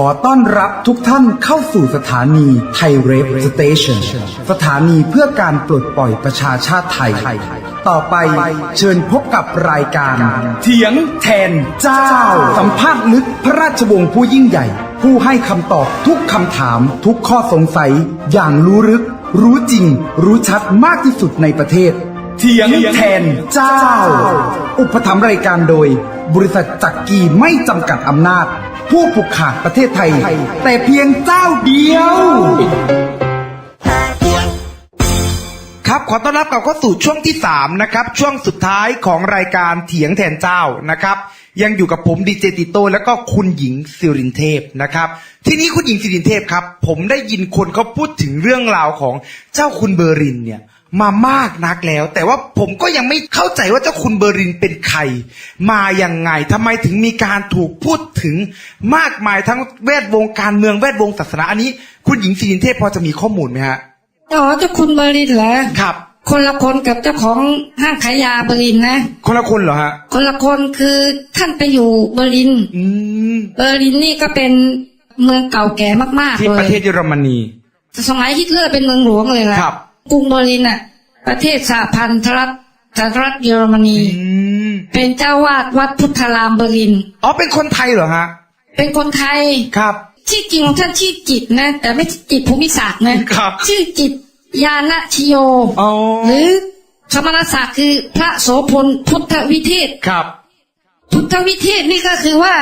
ขอต้อนรับทุกท่านเข้าสู่สถานีไทยเรฟสเตชันสถานีเพื่อการปลดปล่อยประชาชาติไทย ต่อไปเชิญพบกับรายการ เถียงแทนเจ้า สัมภาษณ์ลึกพระราชวงศ์ผู้ยิ่งใหญ่ ผู้ให้คำตอบทุกคำถาม ทุกข้อสงสัย อย่างรู้ลึก รู้จริง รู้ชัดมากที่สุดในประเทศ เถียงแทนเจ้า อุปถัมภ์รายการโดย บริษัทจักรีไม่จำกัดอำนาจ ผู้ผูกขาดประเทศไทย แต่เพียงเจ้าเดียว ครับขอต้อนรับกลับเข้าสู่ช่วงที่สามนะครับ ช่วงสุดท้ายของรายการเถียงแทนเจ้านะครับ ยังอยู่กับผมดีเจติโต้แล้วก็คุณหญิงสิรินเทพนะครับ ทีนี้คุณหญิงสิรินเทพครับ ผมได้ยินคนเขาพูดถึงเรื่องราวของเจ้าคุณเบอร์รินเนี่ย มามากนักแล้ว แต่ว่าผมก็ยังไม่เข้าใจว่าเจ้าคุณเบอร์รินเป็นใคร มาอย่างไงทำไมถึงมีการถูกพูดถึงมากมายทั้งแวดวงการเมืองแวดวงศาสนาอันนี้ คุณหญิงสิรินเทพพอจะมีข้อมูลไหมฮะอ๋อเจ้าคุณเบอร์ลินเหรอครับ คนละคนกับเจ้าของห้างขายยาเบอร์ลินนะ คนละคนเหรอฮะ คนละคนคือท่านไปอยู่เบอร์ลินอืมเบอร์ลินนี่ก็เป็นเมืองเก่าแก่มากๆที่เลประยเทศเยอรมนีสมัยฮิตเลอร์เป็นเมืองหลวงเลยล่ะครับ กรุงเบอร์ลินน่ะ ประเทศสหพันธรัฐสหรัฐเยอรมนี อืมเป็นเจ้าวาดวัดพุทธารามเบอร์ลิน อ๋อเป็นคนไทยเหรอฮะ เป็นคนไทย ครับ ชื่อจริงของท่านชื่อจิตรนะ แต่ไม่ใช่จิตรภูมิศาสตร์นะครับ ชื่อจิตรยานะชิโย อ๋อหรือสมณศักดิ์คือพระโสพลพุทธวิเทศ ครับ พุทธวิเทศนี่ก็คือว่า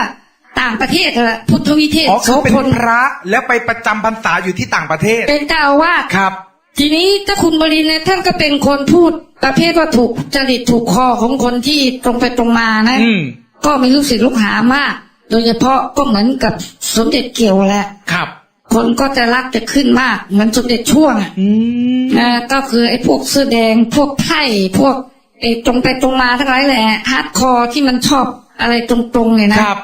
ต่างประเทศแหละพุทธวิเทศอ๋อโสคือเป็นพลพระแล้วไปประจำพรรษาอยู่ที่ต่างประเทศ เป็นเจ้าอาวาสครับ ทีนี้ถ้าคุณบรินทร์เนี่ยท่านก็เป็นคนพูดประเภทว่าถูกจริตถูกคอของคนที่ตรงไปตรงมานะ อืม ก็มีลูกศิษย์ลูกหามาก โดยเฉพาะก็เหมือนกับสมเด็จเกี่ยวแหละ ครับ คนก็จะรักจะขึ้นมากเหมือนสมเด็จช่วงอะ อืม นะก็คือไอ้พวกเสื้อแดงพวกไพ่พวกไอ้ตรงไปตรงมาทั้งหลายแหละฮาร์ดคอร์ที่มันชอบอะไรตรงๆเนี่ยนะครับ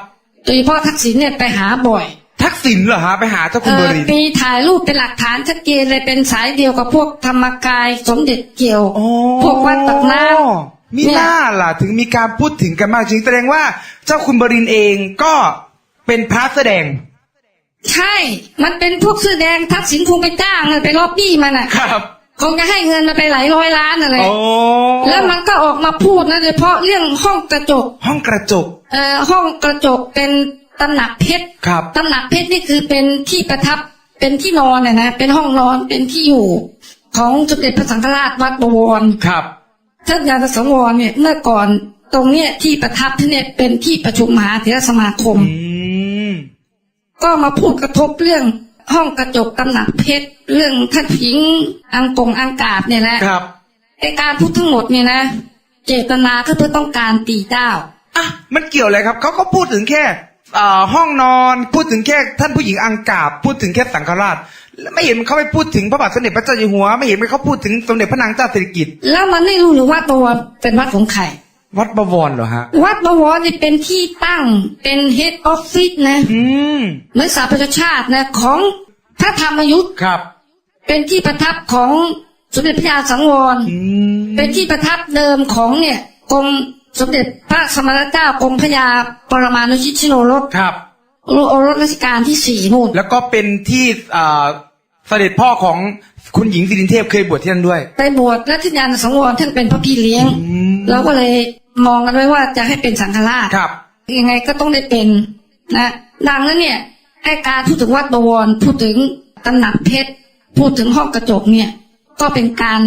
โดยเฉพาะทักษิณเนี่ยไปหาบ่อย ทักษิณเหรอฮะไปหาเจ้าเอคุณเบออร์รินมีถ่ายรูปเป็นหลักฐานชัดเจนเลยเป็นสายเดียวกับพวกธรรมกายสมเด็จเกี่ยว อ๋อพวกวัดตักน้ำมีเนี่ยหน้าล่ะ ถึงมีการพูดถึงกันมากจริงแสดงว่าเจ้าคุณเบอร์รินเองก็เป็นพระแสดง ใช่ มันเป็นพวกเสื้อแดงทักษิณคงไปจ้างเลยไปล็อบบี้มันอะครับ คงจะให้เงินมาไปหลายร้อยล้านอะไร โอ้แล้วมันก็ออกมาพูดนะโดยเฉพาะเรื่องห้องกระจก ห้องกระจก เอ่อห้องกระจกเป็น ตำหนักเพชรครับตำหนักเพชรนี่คือเป็นที่ประทับเป็นที่นอนน่ะนะเป็นห้องนอนเป็นที่อยู่ ของสมเด็จพระสังฆราชวัดบวรครับท่านยานสังวรเนี่ยเมื่อก่อนตรงเนี้ยที่ประทับที่เนี่ยเป็นที่ประชุมมหาเถรสมาคมอืมก็มาพูดกระทบเรื่องห้องกระจกตำหนักเพชรเรื่องท่านหญิงอังกงอังกาบเนี่ยนะครับไอการพูดทั้งหมดเนี่ยนะ เจตนาก็เพื่อต้องการตีเจ้าอะมันเกี่ยวอะไรครับเขาก็พูดถึงแค่เอ่อ ห้องนอนพูดถึงแค่ท่านผู้หญิงอังกาบ พูดถึงแค่สังฆราชแล้วไม่เห็นเขาไปพูดถึงพระบาทสมเด็จพระเจ้าอยู่หัว ไม่เห็นเขาพูดถึงสมเด็จพระนางเจ้าสิริกิติ์แล้วมันไม่รู้หรือว่าตัวเป็นวัดของใครวัดบวรเหรอฮะ วัดบวรนี่เป็นที่ตั้งเป็นเฮดออฟฟิศนะอืมเหมือนสาประชาชาตินะของพระธรรมยุทธ์ครับ เป็นที่ประทับของสมเด็จพระยาสังวรอืมเป็นที่ประทับเดิมของเนี่ยกรม สมเด็จพระสมณเจ้ากรมพระยาปรมาณุชิตชิโนรสครับโอรสรัชกาลที่สี่นู่นแล้วก็เป็นที่อ่าเสด็จพ่อของคุณหญิงสิรินเทพเคยบวชที่นั่นด้วย ไปบวชและที่ยานสังวรท่านเป็นพระพี่เลี้ยงมเราก็เลยมองกันไว้ว่าจะให้เป็นสังฆราชครับยังไงก็ต้องได้เป็นนะดังนั้นเนี่ยไอ้การพูดถึงวัดบวรพูดถึงตำหนักเพชรพูดถึงห้องกระจกเนี่ย ก็เป็นการ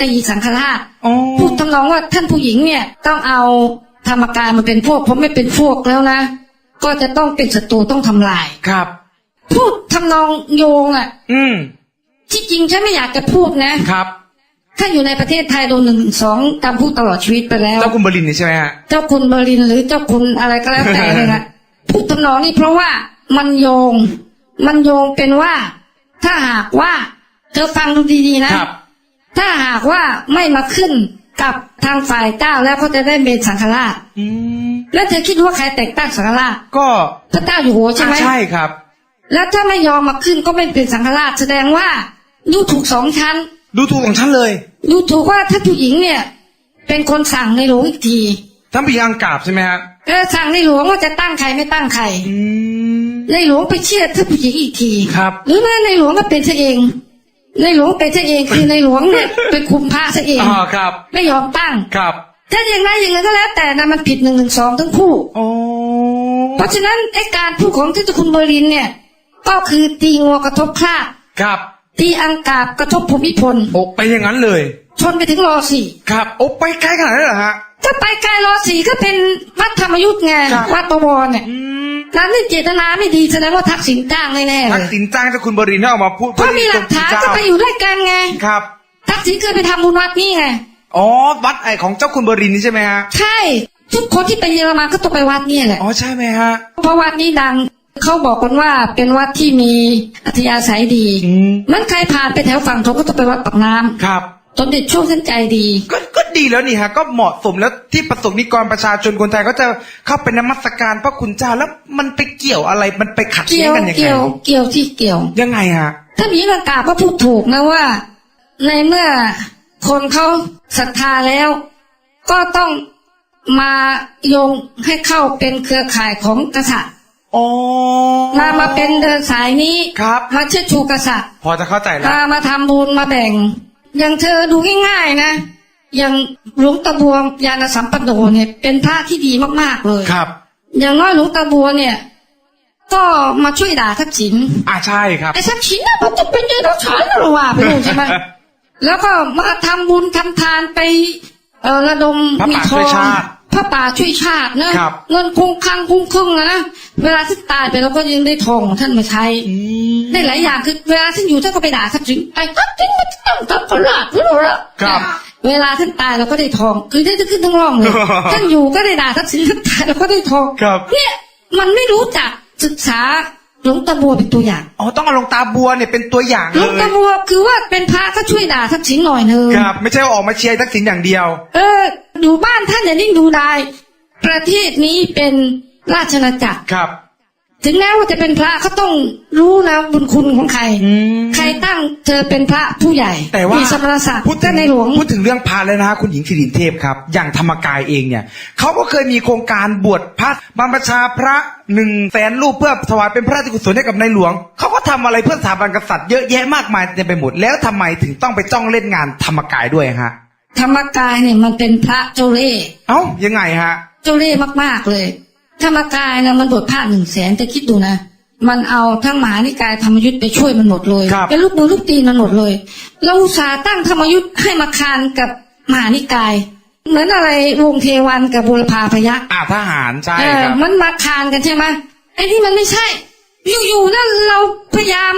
ตีสังฆราชอ๋อพูดทำนองว่าท่านผู้หญิงเนี่ยต้องเอาธรรมกายมาเป็นพวกเพราะไม่เป็นพวกแล้วนะ ก็จะต้องเป็นศัตรูต้องทำลายครับ พูดทำนองโยงอะ อืม ที่จริงฉันไม่อยากจะพูดนะครับถ้าอยู่ในประเทศไทยโดนหนึ่งสองจำพูดตลอดชีวิตไปแล้ว เจ้าคุณเบอร์ลินนี่ใช่ไหมฮะเจ้าคุณเบอร์ลินหรือเจ้าคุณอะไรก็แล้วแต่เลยนะพูดทำนองนี้เพราะว่ามันโยง มันโยงเป็นว่า ถ้าหากว่าเธอฟังดูดีๆนะครับ ถ้าหากว่าไม่มาขึ้นกับทางฝ่ายเจ้าแล้วก็จะได้เป็นสังฆราชอืมแล้วเธอคิดว่าใครแต่งตั้งสังฆราชก็พระเจ้าอยู่หัวใช่ไหมอะใช่ครับ แล้วถ้าไม่ยอมมาขึ้นก็ไม่เป็นสังฆราชแสดงว่าดูถูกสองชั้น ดูถูกของฉันเลย ดูถูกว่าถ้าผู้หญิงเนี่ย เป็นคนสั่งในหลวงอีกทีท่านพยังกราบใช่ไหมฮะเออสั่งในหลวงว่าจะตั้งใครไม่ตั้งใครอืมในหลวงไปเชื่อท่านผู้หญิงอีกทีครับ หรือไม่ในหลวงก็เป็นซะเอง ในหลวงเป็นซะเองคือในหลวงเนี่ยเป็นคุมพระซะเองอ๋อครับ ไม่ยอมตั้งครับ ถ้าอย่างไรอย่างไรก็แล้วแต่นะมันผิดหนึ่งหนึ่งสองทั้งคู่โอ้เพราะฉะนั้นไอ้การพูดของท่านเจ้าคุณเบอร์ลินเนี่ย ก็คือตีงัวกระทบคลาดครับตีอังกาบกระทบภูมิพลโอ้ไปอย่างนั้นเลย ชนไปถึงรอสี่ครับโอ้ไปไกลขนาดนั้นเหรอฮะถ้าไปไกลรอสี่ก็เป็นวัดธรรมยุทธ์ไงครับวัดประวรเนี่ย อืมนั้นนี่เจตนาไม่ดีแสดงว่าทักษิณจ้างแน่ๆเลทักยษิณจ้างเจ้าคุณบรินทร์ให้ออกมาพูดเพราะมีหลักฐานเพื่อก็ที่ไปจะอยู่ด้วยกันไง ครับทักษิณเคยไปทำบุญวัดนี่ไง อ๋อวัดไอของเจ้าคุณบรินทร์นี่ใช่ไหมฮะใช่ ทุกคนที่ไปเยอรมันก็ต้องไปวัดนี่แหละ อ๋อใช่ไหมฮะ เพราะวัดนี้ดังเขาบอกกันว่าเป็นวัดที่มีอัธยาศัยดีอืมมันใครผ่านไปแถวฝั่งทนก็ต้องไปวัดปากน้ำครับ สมเด็จช่วงท่านใจดี ก็ก็ดีแล้วนี่ฮะ ก็เหมาะสมแล้วที่ประสงค์นิกรประชาชนคนไทยเขาจะเข้าไปนมัสการพระคุณเจ้าแล้วมันไปเกี่ยวอะไรมันไปขัดเกี่แย้ยงวกันยังไงเกี่ยวเกี่ยวที่เกี่ยว ยังไงฮะถ้ามีกากาก็พูดถูกนะว่า ในเมื่อคนเขาศรัทธาแล้ว ก็ต้องมาโยงให้เข้าเป็นเครือข่ายของกษัตริย์อ๋อมามาเป็นเดินสายนี้ครับมาเชิดชูกษัตริย์ พอจะเข้าใจแล้วมามาทำบุญมาแบ่ง อย่างเธอดูง่าย ๆ นะ อย่างหลวงตาบัวยานสัมปันโนเนี่ยเป็นพระที่ดีมากๆเลยครับ อย่างน้อยหลวงตาบัวเนี่ย ก็มาช่วยด่าทักษิณอ่าใช่ครับไอ้ทักษิณน่ะมันจะเป็นเดรัจฉานหรือว่าไปรู้ใช่ไหมแล้วก็มาทำบุญทำทานไปเออระดมพระมีป่าทช่อวยงชาติ พระป่าช่วยชาตินะครับ เงินคงคลังคงครึ่งนะเวลาที่ตายไปเราก็ยังได้ทองของท่านมาใช้อืมได้หลายอย่างคือเวลาท่านอยู่ท่านก็ไปด่าทักษิณไอ้ทักษิณมันต้องทำประหลาดหรือเปล่าครับเวลาท่านตายเราก็ได้ทอง คือได้ขึ้นทั้งร่องเลยท่านอยู่ก็ได้ด่าทักษิณท่านตายเราก็ได้ทองครับเนี่ยมันไม่รู้จักศึกษาหลวงตาบัวเป็นตัวอย่างอ๋อต้องเอาหลวงตาบัวเนี่ยเป็นตัวอย่างหลเลวงตายบัวคือว่าเป็นพระก็ช่วยด่าทักษิณหน่อยหนึงครับ ไม่ใช่ว่าออกมาเชียร์ทักษิณอย่างเดียว เออ อยู่บ้านท่านอย่านิ่งดูได้ประเทศนี้เป็นราชอาณาจักร ครับ ถึงแม้ว่าจะเป็นพระก็ต้องรู้นะบุญคุณของใคร อืม ใครตั้งเธอเป็นพระผู้ใหญ่แต่ว่ามีสมณศักดิ์พูดถึก็งในหลวง พูดถึงเรื่องพระแล้วนะฮะคุณหญิงสิรินเทพครับ อย่างธรรมกายเองเนี่ยเขาก็เคยมีโครงการบวชพระบรรพชาพระหนึ่งแสนรูปเพื่อถวายเป็นพระราชกุศลให้กับในหลวงเขาก็ทำอะไรเพื่อสถาบันกษัตริย์เยอะแยะมากมายเต็มไปหมดแล้วทำไมถึงต้องไปจ้องเล่นงานธรรมกายด้วยฮะ ธรรมกายเนี่ยมันเป็นพระเจ้าเล่ห์เอ้ายังไงฮะ เจ้าเล่ห์มากๆเลย ธรรมกายนะมันบวชพระหนึ่งแสนแต่คิดดูนะมันเอาทั้งมหานิกายธรรมยุทธ์ไปช่วยมันหมดเลยครับ เป็นลูกมือลูกตีนมันหมดเลยเราอุตส่าห์ตั้งธรรมยุทธ์ให้มาคานกับมหานิกาย เหมือนอะไรวงเทวันกับบุรพาพยัคฆ์อ่าทหารใช่เอคอรับ มันมาคานกันใช่ไหมไอ้นี่มันไม่ใช่ อยู่ๆนั่นเราพยายาม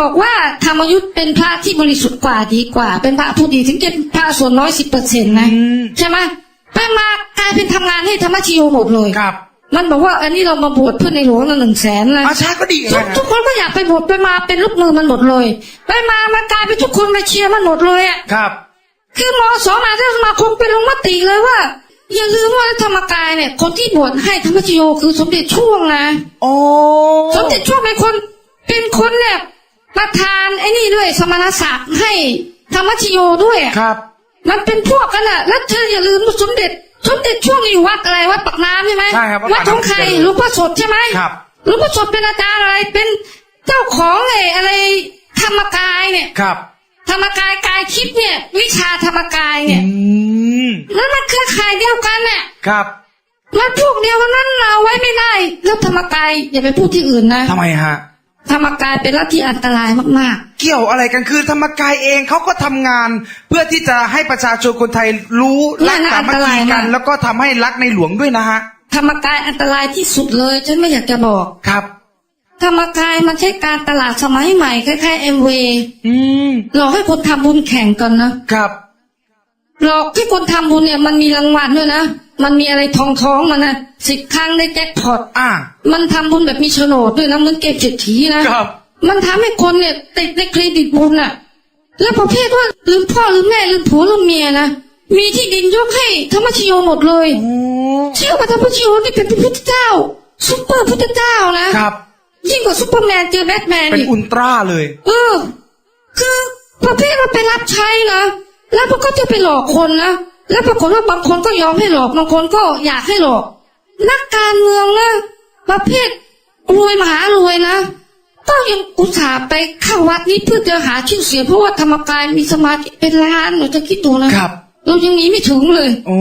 บอกว่าธรรมยุทธ์เป็นพระที่บริสุทธิ์กว่าดีกว่า เป็นพระผู้ดีถึงจะเป็นพระส่วนน้อยสิบเปอร์เซ็นต์นะอืมใช่ไหมไปมากลายเป็นทำงานให้ธรรมชโยหมดเลยครับ มันบอกว่าอันนี้เรามาบวชเพื่อในหลวงหนึ่งแสนนะอาชาก็ดีทุกนะทุกคนก็อยากไปบวชไปมาเป็นลูกมือมันหมดเลย ไปมามากลายเป็นทุกคนมาเชียร์มันหมดเลยอะครับ คือมสมาธิสมาคมเป็นลงมติเลยว่าอย่าลืมว่าธรรมกายเนี่ย คนที่บวชให้ธรรมชโยคือสมเด็จช่วงนะโอ้สมเด็จช่วงเป็นคนเป็นคนเนี่ย ประธานไอ้นี่ด้วยสมณศักดิ์ให้ธรรมชโยด้วยอะครับ มันเป็นพวกกันอะแล้วเธออย่าลืมว่าสมเด็จ สมเด็จช่วงอยู่วัดอะไรวัดปากน้ำใช่ไหมใช่ครับวัดวัดปากน้ำของใครหลวงพ่อสดใช่ไหมครับ หลวงพ่อสดเป็นอาจารย์อะไรเป็นเจ้าของไอ้อะไรธรรมกายเนี่ย ครับ ธรรมกายกายคิดเนี่ย วิชาธรรมกายเนี่ยอืมแล้วมันเครือข่ายเดียวกันเนี่ยครับมันพวกเดียวกันนั้นเอาไว้ไม่ได้แล้วธรรมกายอย่าไปพูดที่อื่นนะ ทำไมฮะ ธรรมกายเป็นลัทธิอันตรายมากเกี่ยวอะไรกันคือธรรมกายเองเขาก็ทำงานเพื่อที่จะให้ประชาชนคนไทยรู้รักสามัคคีกัน แล้วก็ทำให้รักในหลวงด้วยนะฮะๆธรรมกายอันตรายที่สุดเลยฉันไม่อยากจะบอก ครับ ธรรมกายมันใช้การตลาดสมัยใหม่คล้ายๆเอ็มเวอืมหลอกให้คนทำบุญแข่งกันนะครับ หลอกให้คนทำบุญเนี่ยมันมีรางวัลด้วยนะ มันมีอะไรทองท้องๆมันนะสิบครั้งได้แจ็คพอตอ่า มันทำบุญแบบมีโฉนดด้วยนะเหมือนเก็บเศรษฐีนะครับ มันทำให้คนเนี่ยติดในเครดิตบุญอะแล้วประเภทว่าลืมพ่อลืมแม่ลืมผัวลืมเมียนะมีที่ดินยกให้ธรรมชโยหมดเลยโอ้เชื่อว่าธรรมชโยนี่เป็นพระพุทธเจ้าซุปเปอร์พุทธเจ้านะครับ ยิ่งกว่าซุปเปอร์แมนเจอแบทแมนเป็นอีกอุลตร้าเลย เออ คือประเภทมันไปรับใช้นะแล้วมันก็จะไปหลอกคนนะ แล้วปรากฏว่าบางคนก็ยอมให้หลอกบางคนก็อยากให้หลอก นักการเมืองนะประเภทรวยมหารวยนะก็ยังอุตส่าห์ไปเข้าวัดนี้เพื่อจะหาชื่อเสียงเพราะว่าธรรมกายมีสมาธิเป็นล้านหนูจะคิดดูนะครับ เรายังมีไม่ถึงเลยโอ้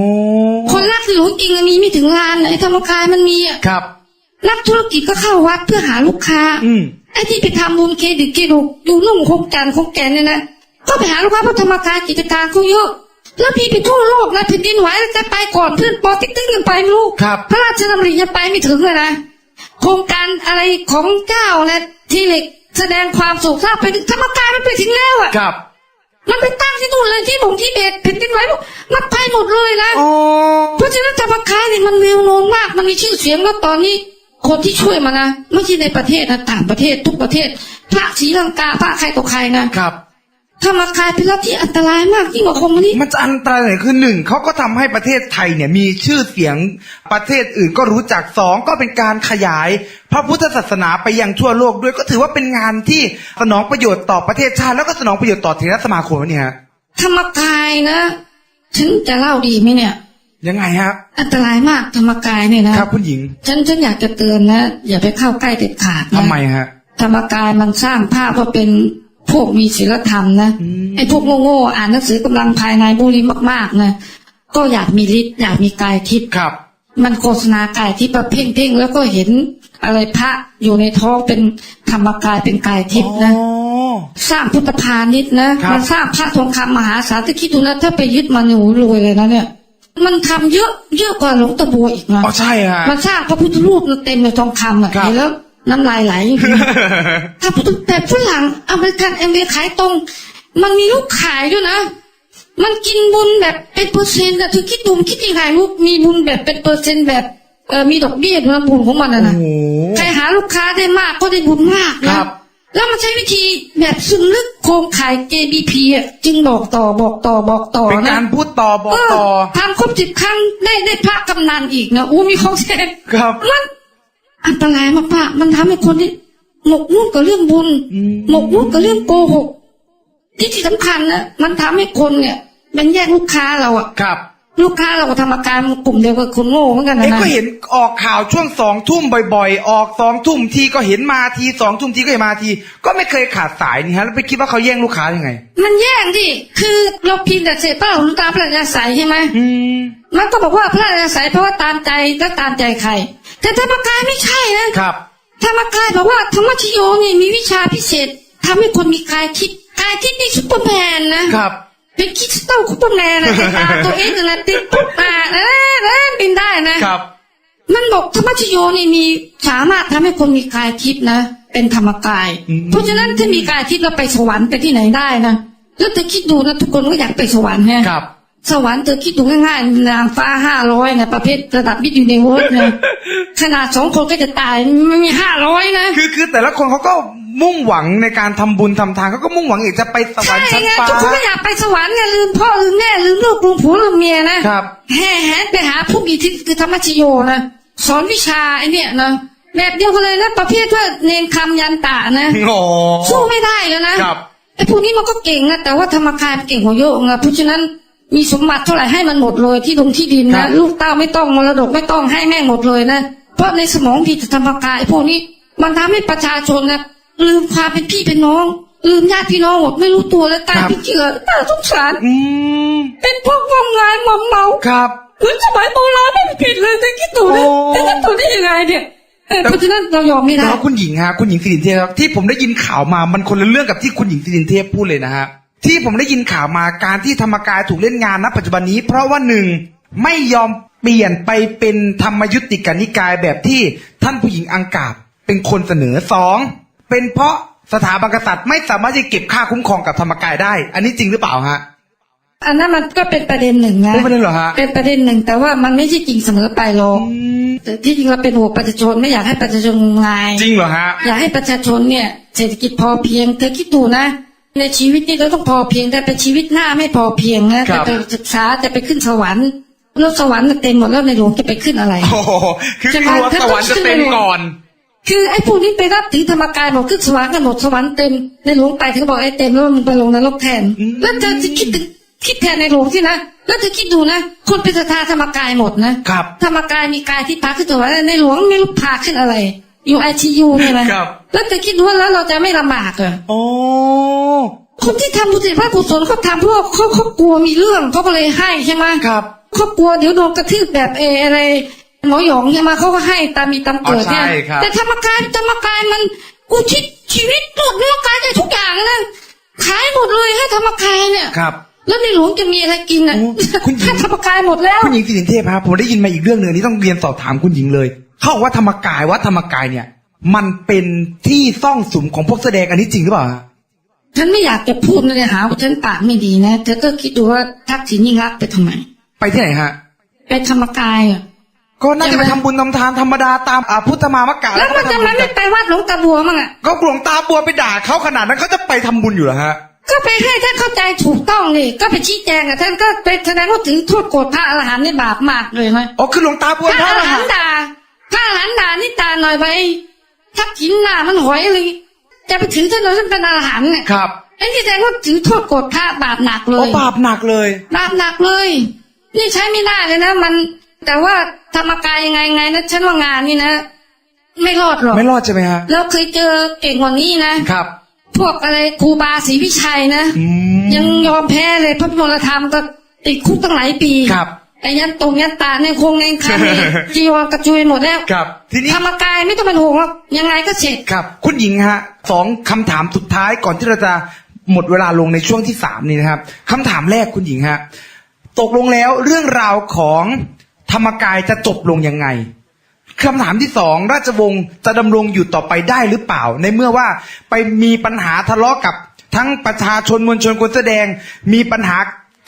คนรักหลวงจริงอะมีไม่ถึงล้านนะไอ้ธรรมกายมันมีอะครับนักธุรกิจก็เข้าวัดเพื่อหาลูกค้า อืมไอ้ที่ไปทำบุญเครดิตเครดิตอยู่นุ่งคงจันทร์คงแกนเนี่ยนะก็ไปหาลูกค้าเพราะธรรมกายกิจการเขาเยอะ แล้วพี่ไปทั่วโลกนะแผ่นดินไหวจะไปก่อนเพื่อนปอติ๊กติ๊กยังไปไม่รู้ครับ พระราชดำริยังไปไม่ถึงเลยนะโครงการอะไรของเจ้านะที่เหล็กแสดงความโศกเศร้าไปถึงธรรมกายมันไปถึงแล้วอะครับ มันไปตั้งที่นู่นเลยที่หลงที่เบตแผ่นดินไหวมันไปหมดเลยนะโอ้เพราะฉะนั้นธรรมกายเนี่ยมันเร็วโนนมากมันมีชื่อเสียงแล้วตอนนี้คนที่ช่วยมานะไม่ใช่ในประเทศนะต่างประเทศทุกประเทศ พระศรีลังกาพระใครต่อใครนะครับ ธรรมกายเป็นรัฐที่อันตรายมากยิ่งกว่าคอมมิวนิสต์มันจะอันตรายไหนคือหนึ่งเขาก็ทำให้ประเทศไทยเนี่ยมีชื่อเสียงประเทศอื่นก็รู้จักสองก็เป็นการขยาย พระพุทธศาสนาไปยังทั่วโลกด้วยก็ถือว่าเป็นงานที่สนองประโยชน์ต่อประเทศชาติแล้วก็สนองประโยชน์ต่อเทรสมาคมเนี่ยฮะธรรมกายนะฉันจะเล่าดีไหมเนี่ย ยังไงฮะ อันตรายมากธรรมกายเนี่ยนะครับคุณหญิง ฉันฉันอยากจะเตือนนะอย่าไปเข้าใกล้เด็ดขาดนะทำไมฮะ ธรรมกายมันสร้างภาพว่าเป็น พวกมีศีลธรรมนะอืมไอ้พวกโง่ๆอ่านหนังสือกำลังภายในบุรีมากๆนะก็อยากมีฤทธิ์อยากมีกายทิพย์ครับ มันโฆษณากายทิพย์ประเพ่งเพ่งๆแล้วก็เห็นอะไรพระอยู่ในท้องเป็นธรรมกายเป็นกายทิพย์นะอ๋อสร้างพุทธพาณิชย์นะครับมันสร้างพระทองคำมหาศาลที่คิดดูนะถ้าไปยึดมันหนูรวยเลยนะเนี่ยมันทำเยอะเยอะกว่าหลวงตาบัวอีกนะอ๋อใช่ฮะมันสร้างพระพุทธรูปเต็มเลยทองคำอะครับเห็นแล้ว น้ำลายไหลถ้าพุทธแต่ฝรั่งอเมริกันเอเมริกขายตรง มันมีลูกขายด้วยนะ มันกินบุญแบบเป็นเปอร์เซ็นต์อะเธอคิดดูมันคิดยังไงลูกมีบุญแบบเป็นเปอร์เซ็นต์แบบเออมีดอกเบี้ยด้วยนะบุญของมันอะโอ้นะโหใครหาลูกค้าได้มากก็ได้บุญมากคนะรับแล้วมันใช้วิธีแบบซึมลึกโครงข่าย JBP อะจึงบอกต่อบอกต่อบอกต่อเป็นนะการพูดต่อบอกเออต่อทำครบสิบครั้งได้ได้พระกำนันอีกนะอู้มีของแทนครับมัน อันตรายมากๆมันทำให้คนที่หมกมุ่นกับเรื่องบุญอืมหมกมุ่นกับเรื่องโกหกที่ที่สำคัญนะมันทำให้คนเนี่ยเป็นแยกลูกค้าเราอะครับ ลูกค้าเราก็ทำอาการกลุ่มเดียวกับคนโง่เหมือนกันนะเอ๊ะนะก็เห็นออกข่าวช่วงสองทุ่มบ่อยๆ ออกสองทุ่มทีก็เห็นมาทีสองทุ่มทีก็เห็นมาที ก็ไม่เคยขาดสายนี่ฮะแล้วไปคิดว่าเขาแย่งลูกค้ายังไง มันแย่งดิคือเราพิมพ์แต่เสร็จป้าหลวงตาพระราชาศัยใช่ไหมอืม มันก็บอกว่าพระราชาศัยเพราะว่าตามใจแล้วตามใจใคร แต่ธรรมกายไม่ใช่นะ ครับ ธรรมกายบอกว่าธรรมชโยเนี่ยมีวิชาพิเศษทำให้คนมีกายทิพย์กายทิพย์นี่ซุปเปอร์แมนนะครับ เป็นคริสตัลซุปเปอร์แมนนะตาตัวเองนะติดปุ๊บอ่าเออเออบินได้นะครับ มันบอกธรรมชโยนี่มีสามารถทำให้คนมีกายทิพย์นะเป็นธรรมกายอืมเพราะฉะนั้นถ้ามีกายทิพย์เราไปสวรรค์ไปที่ไหนได้นะแล้วเธอคิดดูนะทุกคนก็อยากไปสวรรค์ฮะครับ สวรรค์เธอคิดดูง่ายๆนางฟ้าห้าร้อยนะประเภทระดับมิดยูนิเวิร์สนะขนาดสองคนก็จะตายไม่มีห้าร้อยนะคือคือแต่ละคนเขาก็ มุ่งหวังในการทำบุญทำทานเขาก็มุ่งหวังอยากจะไปสวรใช่รค์ชั้นไงฟ้า ทุกคนก็อยากไปสวรรค์ไงลืมพ่อลืมแม่ลืมลูกลืมผัวลืมเมียนะครับ แห่แหนไปหาผู้มีทิศคือธรรมชโยนะสอนวิชาไอเนี่ยนะแบบเดียวกันเลยนะประเภทว่าเนนคำยันตะนะโอ้สู้ไม่ได้แล้วนะครับ ไอ้พวกนี้มันก็เก่งนะแต่ว่าธรรมกายมันเก่งกว่าเยอะไงเพราะฉะนั้นมีสมบัติเท่าไหร่ให้มันหมดเลยที่ดงที่ดินครันะบ ลูกเต้าไม่ต้องมรดกไม่ต้องให้แม่งหมดเลยนะเพราะในสมองผิดธรรมกายไอ้พวกนี้มันทำให้ประชาชนนะ ลืมความเป็นพี่เป็นน้อง ลืมญาติพี่น้องหมดไม่รู้ตัวแล้วตายพิเจือน่าสงสารอืม เป็นพวกงมงายมอมเมาครับ เหมือนสมัยโบราณไม่ผิดเลยแต่คิดดูนะโอ้ แต่คิดดูได้ยังไงเนี่ยเออเพราะฉะนั้นเรายอมไม่แต่ได้ว่าคุณหญิงฮะคุณหญิงสิรินเทพครับที่ผมได้ยินข่าวมามันคนละเรื่องกับที่คุณหญิงสิรินเทพพูดเลยนะฮะที่ผมได้ยินข่าวมาการที่ธรรมกายถูกเล่นงานณปัจจุบันนี้ เพราะว่าหนึ่งไม่ยอมเปลี่ยนไปเป็นธรรมยุติกานิกายแบบที่ท่านผู้หญิงอังกาบเป็นคนเสนอสอง เป็นเพราะสถาบันกษัตริย์ไม่สามารถจะเก็บค่าคุ้มครองกับธรรมกายได้ อันนี้จริงหรือเปล่าฮะอันนั้นมันก็เป็นประเด็นหนึ่งนะเป็นประเด็นเหรอฮะเป็นประเด็นหนึ่งแต่ว่ามันไม่ใช่จริงเสมอไปหรอกอืมแต่ที่จริงเราเป็นห่วงประชาชนไม่อยากให้ประชาชนงมงายจริงเหรอฮะอยากให้ประชาชนเนี่ยเศรษฐกิจพอเพียง เธอคิดดูนะในชีวิตนี่เราต้องพอเพียงแต่เป็นชีวิตหน้าไม่พอเพียงนะครัจะบไปศึกษาจะไปขึ้นสวรรค์แล้วสวรรค์มันเต็มหมดแล้วในหลวงจะไปขึ้นอะไรโอ้โหคือกใช่ไหมลัวสวรรค์จะเต็มก่อน คือไอ้พวกนี้ไปรับถือธรรมกายบอกขึ้นสวรรค์กันหมดสวรรค์เต็มในหลวงไปถึงบอกไอ้เต็มแล้วมันไปลงนรกแทนอืมแล้วเธอจะคิดถึงคิดแทนในหลวงสินะแล้วเธอคิดดูนะคนเป็นศรัทธาธรรมกายหมดนะครับธรรมกายมีกายที่พาขึ้นตัวว่าในหลวงไม่รู้พาขึ้นอะไร อยู่ไอทียูเนี่ยนะครับแล้วเธอคิดดูว่าแล้วเราจะไม่ลำบากเหรอโอ้คนที่ทำบุญพระกุศลเขาทำเพราะว่าเขาเขากลัวมีเรื่องเขาก็เลยให้ใช่ไหมครับเขากลัวเดี๋ยวโดนกระทืบแบบเอออะไร หมอหยองใช่ไหมเขาก็ให้ตามมีตามเกิดเนี่ย อ๋อใช่ครับ แต่ธรรมกายธรรมกายมันกูชิดชีวิตหมดธรรมกายได้ทุกอย่างนะขายหมดเลยให้ธรรมกายเนี่ย ครับ แล้วในหลวงจะมีอะไรกินอะโอ้คุณหญิง ให้ธรรมกายหมดแล้ว คุณหญิงสิรินเทพครับผมได้ยินมาอีกเรื่องหนึ่งอันนี้ต้องเรียนสอบถามคุณหญิงเลยเขาบอกว่าธรรมกายวัดธรรมกายเนี่ย มันเป็นที่ซ่องสุมของพวกแสดงอันนี้จริงหรือเปล่าฮะฉันไม่อยากจะพูดเลยหาว่าฉันปากไม่ดีนะเธอก็คิดดูว่าทักษิณยิ่งรักษณ์ไปทำไม ไปที่ไหนฮะ ไปธรรมกายอะ ก็น่าจะไปทำบุญทำทานธรรมดาตามอ่าพุทธมามกะแล้วก็มันไปจะทำบุมัญนกัไม่นไปวัดหลวงตาบัวมั้งอะก็หลวงตาบัวไปด่าเขาขนาดนั้นเขาจะไปทำบุญอยู่เหรอฮะ ก็ไปให้ท่านเข้าใจถูกต้องนี่ก็ไปชี้แจงกับท่านก็ไปแสดงว่าถึงโทษโกรธพระอรหันต์นี่บาปมากเลยนะอ๋อคือหลวงตาบัวพระพระออรรหัหันนต์ต์ด่าพระอรหันต์ด่านี่ตาหน่อยไปทักขินหน้ามันหอยเลยจะไปถือท่านเราท่านเป็นอรหันต์เนี่ยครับไอ้ที่แสดงว่าถือโทษโกรธพระบาปหนักเลโอ้ยบาปหนักเลย บาปหนักเลย นี่ใช้ไม่ได้เลยนะ มัน แต่ว่าธรรมกายยังไงไงนะฉันว่างานนี่นะไม่รอดหรอกไม่รอดใช่ไหมฮะเราเคยเจอเก่งกว่านี้นะครับ พวกอะไรครูบาศรีวิชัยนะอืมยังยอมแพ้เลยพระพิมลธรรมก็ติดคุกตั้งหลายปีครับไอ้ยันตรงยันตาเนี่ยคงในคำเนี่ยจีวรกระจุยหมดแล้วครับทีนี้ธรรมกายไม่ต้องเป็นห่วงหรอกยังไงก็เสร็จครับ คุณหญิงฮะสองคำถามสุดท้ายก่อนที่เราจะหมดเวลาลงในช่วงที่สามนี้นะครับคำถามแรกคุณหญิงฮะตกลงแล้วเรื่องราวของ ธรรมกายจะจบลงยังไงคำถามที่สองราชวงศ์จะดำรงอยู่ต่อไปได้หรือเปล่า ในเมื่อว่าไปมีปัญหาทะเลาะกับทั้งประชาชนมวลชนคนแสดง มีปัญหา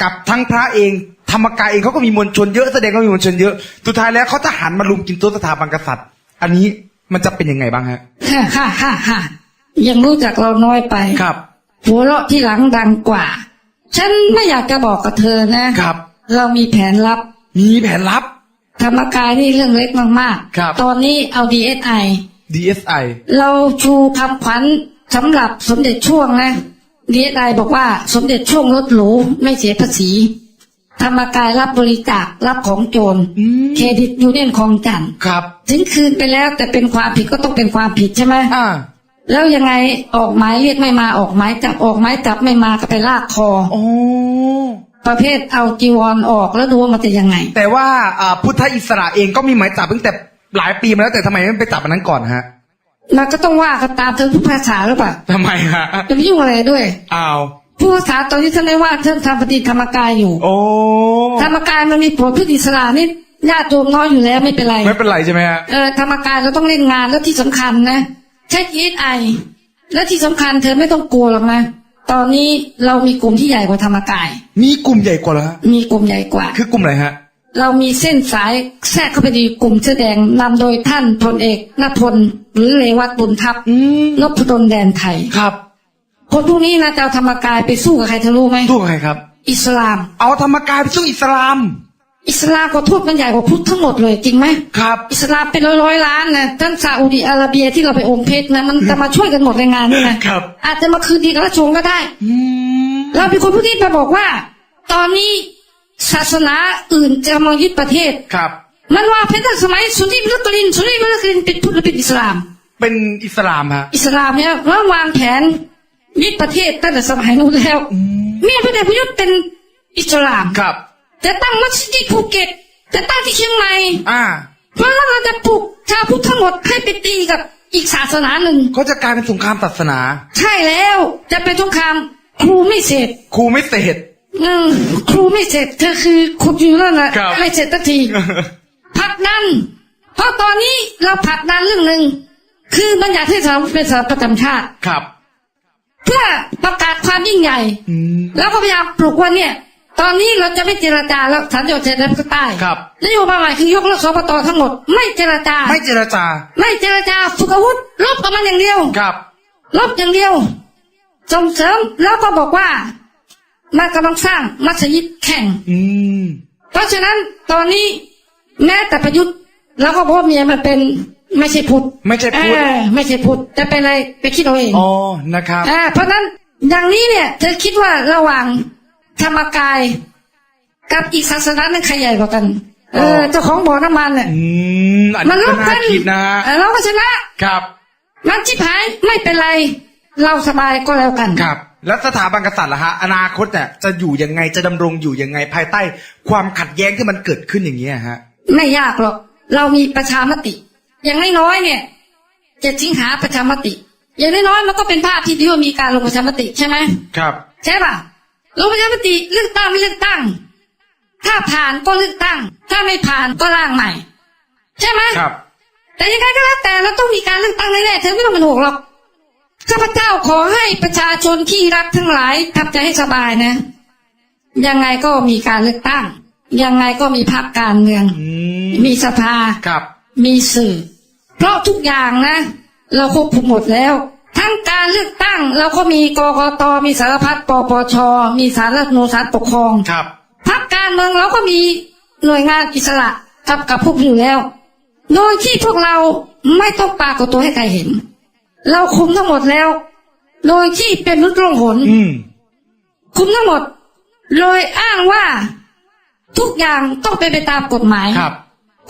กับทั้งพระเอง ธรรมกายเองเขาก็มีมวลชนเยอะแสดงก็มีมวลชนเยอะสุดท้ายแล้วเขาจะหันมาลุมกินตัวสถาบันกษัตริย์ อันนี้มันจะเป็นยังไงบ้างฮะฮ่าฮ่าฮ่าฮ่ายังรู้จักเราน้อยไปครับ หัวเราะที่หลังดังกว่า ฉันไม่อยากจะบอกกับเธอนะครับ เรามีแผนลับ มีแผนลับ ธรรมกายนี่เรื่องเล็กมากครับ ตอนนี้เอา DSI DSI เราชูคำขวัญสำหรับสมเด็จช่วงนะ DSI บอกว่าสมเด็จช่วงลดหรูไม่เสียภาษี ธรรมกายรับบริจาครับของโจรอืมเครดิตยูเนียนคลองจันทร์ครับ ถึงคืนไปแล้วแต่เป็นความผิดก็ต้องเป็นความผิดใช่ไหมอ่าแล้วยังไงออกหมายเรียกไม่มาออกหมายจับออกหมายจับไม่มาก็ไปลากคอโอ้ ประเภทเอาจีวรออกแล้วดูว่ามันจะยังไง แต่ว่าอ่าพุทธอิสระเองก็มีหมายจับตั้งแต่หลายปีมาแล้วแต่ทำไมไม่ไปจับอันนั้นก่อนฮะมันก็ต้องว่ากันตามเธอผู้ภาษาหรือเปล่าทำไมฮะจะไปยุ่งอะไรด้วยอ้าวผู้ภาษาตอนที่ท่านได้ว่าท่านทำปฏิธรรมกายอยู่ โอ้ธรรมกายมันมีผลพุทธอิสระนี่ญาติโยมน้อยอยู่แล้วไม่เป็นไรไม่เป็นไรใช่ไหมฮะเออธรรมกายเราต้องเล่นงานแล้วที่สำคัญนะใช้เอสไอและที่สำคัญเธอไม่ต้องกลัวหรอกนะ ตอนนี้เรามีกลุ่มที่ใหญ่กว่าธรรมกาย มีกลุ่มใหญ่กว่าเหรอฮะมีกลุ่มใหญ่กว่า คือกลุ่มอะไรฮะ เรามีเส้นสายแทรกเข้าไปในกลุ่มแสอแดงนำโดยท่านพลเอกนพลหรือเรวัตบุญทัพอืมนพดลแดนไทย ครับคนพวกนี้นะจะเอาธรรมกายไปสู้กับใครเธอรู้ไหม สู้กับใครครับ อิสลาม เอาธรรมกายไปสู้อิสลาม อิสลามก็โทษมันใหญ่กว่าพุทธทั้งหมดเลยจริงไหมครับ อิสลามเป็นร้อยร้อยๆล้านนะท่านซาอุดิอาระเบียที่เราไปอมเพชรนะมันจะมาช่วยกันหมดในงานนี่นะครับ อาจจะมาคืนดีกับราชวงศ์ก็ได้อืมเราเป็นคนผู้ที่มาบอกว่า ตอนนี้ศาสนาอื่นจะมายึดประเทศครับ มันว่าเป็นตั้งสมัยสุนีมิลกลินสุนีมิลกลินเป็นพุทธหรือเป็นอิสลาม เป็นอิสลามฮะอิสลามเนี่ยแล้ววางแผนยึดประเทศตั้งแต่สมัยนู้นแล้วเมียพระเดชพระยุทธเป็นอิสลามครับ จะตั้งมัสยิดที่ภูเก็ต จะตั้งที่เชียงใหม่อ่า เพราะว่าเราจะปลุกชาวพุทธทั้งหมดให้ไปตีกับอีกศาสนาหนึ่ง ก็จะกลายเป็นสงครามศาสนา ใช่แล้วจะเป็นสงครามครูไม่เสร็จครูไม่เสร็จอืมครูไม่เสร็จเธอคือขุดอยู่นั่นนะครับไม่เสร็จสักทีผลักดัน เพราะตอนนี้เราผลักดันเรื่องหนึ่งคือมันอยากให้เราเป็นสถาประจำชาติครับ เพื่อประกาศความยิ่งใหญ่อืมแล้วก็พยายามปลุกว่าเนี่ย ตอนนี้เราจะไม่เจรจาแล้วสันโยชน์ชายแดนภาคใต้ครับนโยบายใหม่คือยกเลิกสปตทั้งหมด ไม่เจรจา ไม่เจรจา ไม่เจรจาฝึกอาวุธลบกับมันอย่างเดียวครับลบอย่างเดียวส่งเสริมแล้วก็บอกว่ามันกำลังสร้างมัสยิดแข่ง อืม เพราะฉะนั้นตอนนี้แม้แต่ประยุทธ์แล้วก็บอกว่าเมียมันเป็นไม่ใช่พุทธไม่ใช่พุทธเออไม่ใช่พุทธจะเป็นอะไรไปคิดเอาเองอ๋อนะครับอ่าเพราะฉะนั้นอย่างนี้เนี่ยเธอคิดว่าระหว่าง ธรรมกาย กับอีกศาสนาหนึงใครใหญ่กว่ากัน เออเจ้าของบ่อน้ำมันเนี่ยอืมอันมันนี้ลก็บน่ากันคิดนะฮะเออเราก็ชนะครับมันชิบหายไม่เป็นไร เราสบายก็แล้วกันครับ แล้วสถาบันกษัตริย์ล่ะฮะอนาคตเนี่ยจะอยู่ยังไงจะดำรงอยู่ยังไงภายใต้ ความขัดแย้งที่มันเกิดขึ้นอย่างนี้ยฮะ ไม่ยากหรอกเรามีประชามติ อย่างน้อยๆเนี่ยเจ็ดสิงหาประชามติ อย่างน้อยๆมันก็เป็นภาพที่ดีว่ามีการลงประชามติใช่ไหมครับ ใช่ป่ะ ลงประชามติเลือกตั้งไม่เลือกตั้ง ถ้าผ่านก็เลือกตั้ง ถ้าไม่ผ่านก็ร่างใหม่ ใช่ไหมครับ แต่ยังไงก็แล้วแต่เราต้องมีการเลือกตั้งแน่ๆเธอไม่ต้องเป็นห่วงหรอกข้าพเจ้าขอให้ประชาชนที่รักทั้งหลายทำใจให้สบายนะ ยังไงก็มีการเลือกตั้ง ยังไงก็มีพรรคการเมืองอืมมีสภาครับ มีสื่อ เพราะทุกอย่างนะ เราควบคุมหมดแล้ว ทั้งการเลือกตั้งเราก็มีกกตมีสารพัดปปชมีสารรัฐธรรมนูญศาลปกครองครับ พักการเมืองเราก็มีหน่วยงานอิสระกับกับพวกอยู่แล้ว โดยที่พวกเราไม่ต้องปรากฏตัวให้ใครเห็น เราคุมทั้งหมดแล้ว โดยที่เป็นนุษย์ร่องหนอืมคุมทั้งหมด โดยอ้างว่าทุกอย่างต้องเป็นไปตามกฎหมายครับ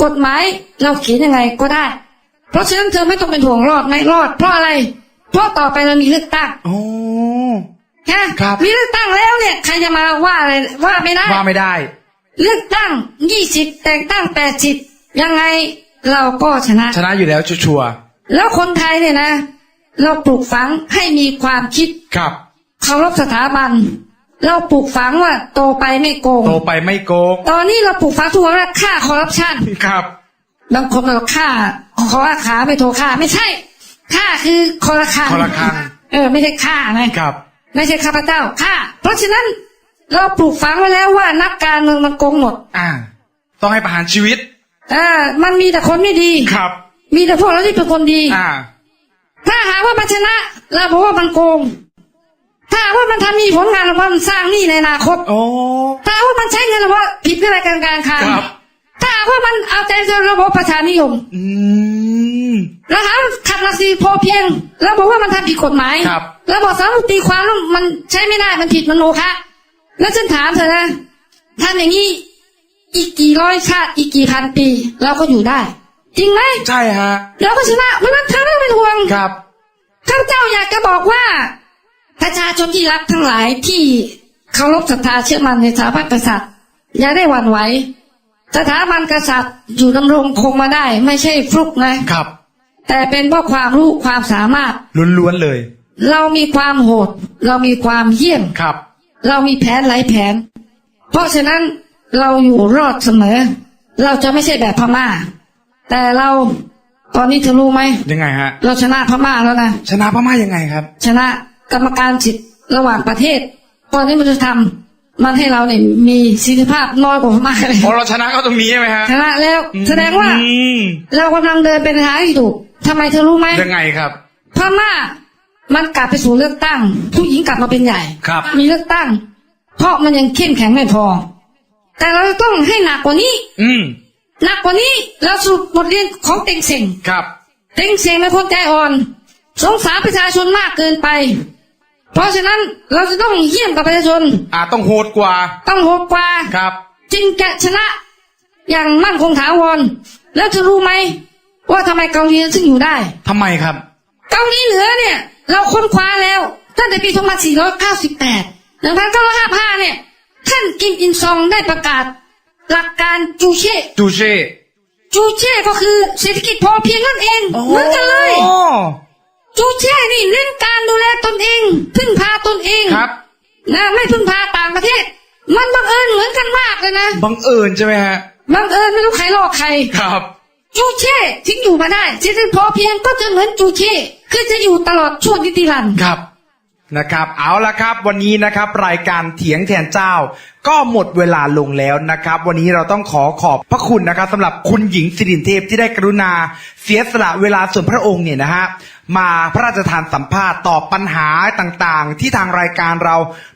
กฎหมายเราเขียนยังไงก็ได้ เพราะฉะนั้นเธอไม่ต้องเป็นห่วงรอดไหม่รอดเพราะอะไร เพราะต่อไปเรามีเลือกตั้งโอ้ นะครับ มีเลือกตั้งแล้วเนี่ยใครจะมาว่าอะไรว่าไม่ได้ ว่าไม่ได้ เลือกตั้งยี่สิบแต่งตั้งแปดสิบยังไงเราก็ชนะ ชนะอยู่แล้วชัวร์แล้วคนไทยเนี่ยนะ เราปลูกฝังให้มีความคิดๆครับเคารพสถาบัน เราปลูกฝังว่าโตไปไม่โกง โตไปไม่โกง ตอนนี้เราปลูกฝังทุกวันว่าฆ่าคอร์รัปชันครับ บางคนเราฆ่าขออาขาไม่โทรฆ่าไม่ใช่ ฆ่าคือคอระคังคอระฆัง เออ ไม่ได้ฆ่านะครับ ไม่ใช่ข้าพเจ้าฆ่าเพราะฉะนั้น เราปลูกฝังไว้แล้วว่านักการเมืองมันโกงหมดอ่า ต้องให้ประหารชีวิตอ่ามันมีแต่คนไม่ดีครับ มีแต่พวกเราที่เป็นคนดี อ่า ถ้าหากว่ามันชนะ เราบอกว่ามันโกง ถ้าหากว่ามันทำมีผลงานเราว่ามันสร้างหนี้ในอนาคตโอ้ถ้าหากว่ามันใช้เงินเราว่าผิดวินัยการการคลังครับ ถ้าหากว่ามันเอาใจใส่ระบบประชานิยม อืมเราถามขัดหลักสีพอเพียงเราบอกว่ามันทำผิดกฎหมายครับเราบอกสามตีความแล้วมันใช้ไม่ได้มันผิดมันโมฆะแล้วฉันถามเธอนะทำอย่างนี้อีกกี่ร้อยชาติอีกกี่พันปีเราก็อยู่ได้ จริงไหมใช่ฮะเราก็ชนะมันนั้นเธอไม่ต้องเป็นห่วงครับข้าพเจ้าอยากจะบอกว่าประชาชนที่รักทั้งหลายที่เคารพศรัทธาเชื่อมั่นในสถาบันกษัตริย์อย่าได้หวั่นไหว สถาบันกษัตริย์อยู่ดำรงคงมาได้ ไม่ใช่ฟลุกนะ ครับ แต่เป็นเพราะความรู้ความสามารถ ล้วนๆเลย เรามีความโหด เรามีความเยี่ยม ครับ เรามีแผนหลายแผน เพราะฉะนั้นเราอยู่รอดเสมอ เราจะไม่ใช่แบบพม่า แต่เราตอนนี้เธอรู้ไหม ยังไงฮะ เราชนะพม่าแล้วนะ ชนะพม่ายังไงครับ ชนะกรรมการสิทธิ์ระหว่างประเทศตอนนี้มันจะทำ มันให้เราเนี่ยมีสิทธิภาพน้อยกว่าพม่าเลยพอเราชนะก็ตรงนี้ใช่ไหมฮะชนะแล้วแสดงว่าอืมเรากำลังเดินเป็นทางที่ถูกทำไมเธอรู้ไหมยังไงครับ พม่ามันกลับไปสู่เลือกตั้ง ผู้หญิงกลับมาเป็นใหญ่ ครับ มีเลือกตั้ง เพราะมันยังเข้มแข็งไม่พอ แต่เราต้องให้หนักกว่านี้ อืมหนักกว่านี้เราสรุปบทเรียนของเต็งเซ็งครับ เต็งเซ็งเป็นคนใจอ่อน สงสารประชาชนมากเกินไป เพราะฉะนั้นเราจะต้องเยี่ยมกับประชาชน อ่าต้องโหดกว่า ต้องโหดกว่าครับ จึงจะชนะอย่างมั่นคงถาวร แล้วจะรู้ไหมว่าทำไมเกาหลีถึงอยู่ได้ทำไมครับ เกาหลีเหนือเนี่ย เราค้นคว้าแล้วตั้งแต่ปี 2498 1955 เนี่ย ท่านกิมอินซองได้ประกาศ หลักการจูเช่จูเช่จูเช่ก็คือเศรษฐกิจพอเพียงนั่นเองเหมือนกันเลยโอ้จูเช่นี่เน้นการดูแลตนเอง พึ่งพาตนเองครับ นะไม่พึ่งพาต่างประเทศ มันบังเอิญเหมือนกันมากเลยนะบังเอิญใช่ไหมฮะบังเอิญไม่รู้ใครหลอกใครครับจูเช่ถึงอยู่มาได้เศรษฐกิจพอเพียงก็จะเหมือนจูเช่คือจะอยู่ตลอดช่วงนิติรันดร์ครับนะครับ เอาละครับ วันนี้นะครับ รายการเถียงแทนเจ้า ก็หมดเวลาลงแล้วนะครับ วันนี้เราต้องขอขอบพระคุณนะครับสำหรับคุณหญิงสิรินเทพที่ได้กรุณา เสียสละเวลาส่วนพระองค์เนี่ยนะฮะมาพระราชทานสัมภาษณ์ตอบปัญหาต่างๆ ที่ทางรายการเรา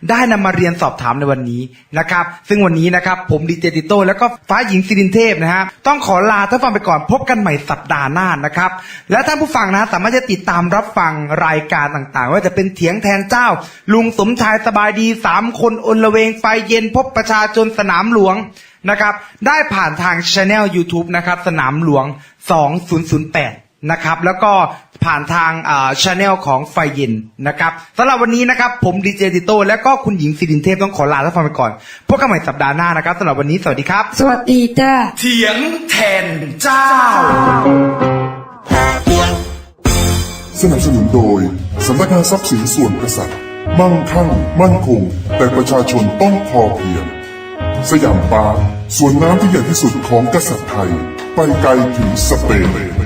ได้นำมาเรียนสอบถามในวันนี้นะครับ ซึ่งวันนี้นะครับผมดีเจติโต้แล้วก็ฟ้าหญิงสิรินเทพนะฮะต้องขอลาท่านฟังไปก่อนพบกันใหม่สัปดาห์หน้านะครับ และท่านผู้ฟังนะสามารถจะติดตามรับฟังรายการต่างๆ ว่าจะเป็นเถียงแทนเจ้า ลุงสมชายสบายดีสามคนอนละเวงไฟเย็นพบประชาชนสนามหลวงนะครับ ได้ผ่านทางช anel YouTube นะครับ สนามหลวง 2008 นะครับ แล้วก็ผ่านทางช anel ของไฟเย็นนะครับสำหรับวันนี้นะครับ ผมดีเจติโต้และก็คุณหญิงสิรินเทพต้องขอลาท่านฟังไปก่อนพบกันใหม่สัปดาห์หน้านะครับสำหรับวันนี้สวัสดีครับ สวัสดีจ้าเถียงแทนเจ้า สนับสนุนโดยสำนักงานทรัพย์สินส่วนกษัตริย์ มั่งคั่ง มั่นคง แต่ประชาชนต้องพอเพียง สยามปาร์คสวนน้ำที่ใหญ่ที่สุดของกษัตริย์ไทย ไปไกลถึงสเปน